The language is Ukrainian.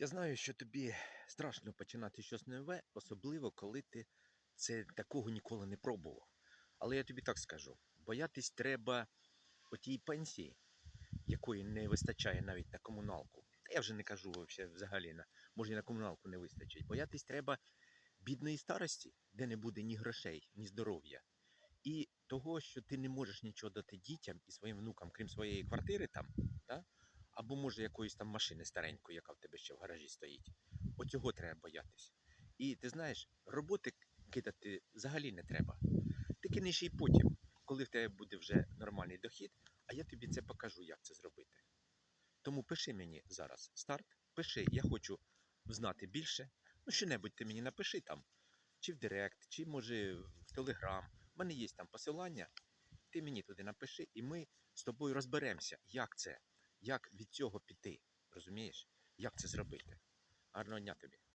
Я знаю, що тобі страшно починати щось нове, особливо коли ти це такого ніколи не пробував. Але я тобі так скажу: боятись треба отій пенсії, якої не вистачає навіть на комуналку. Та я вже не кажу взагалі може і на комуналку не вистачить. Боятись треба бідної старості, де не буде ні грошей, ні здоров'я. І того, що ти не можеш нічого дати дітям і своїм внукам, крім своєї квартири там, да? Або може якоїсь там машини старенької, яка в тебе ще в гаражі стоїть. Оцього треба боятись. І ти знаєш, роботи кидати взагалі не треба. Ти кинеш її потім, коли в тебе буде вже нормальний дохід, а я тобі це покажу, як це зробити. Тому пиши мені зараз старт, пиши, я хочу знати більше. Ну, що-небудь ти мені напиши там, чи в Директ, чи може в Телеграм. У мене є там посилання. Ти мені туди напиши, і ми з тобою розберемося, як це, як від цього піти. Розумієш? Як це зробити? Гарного дня тобі.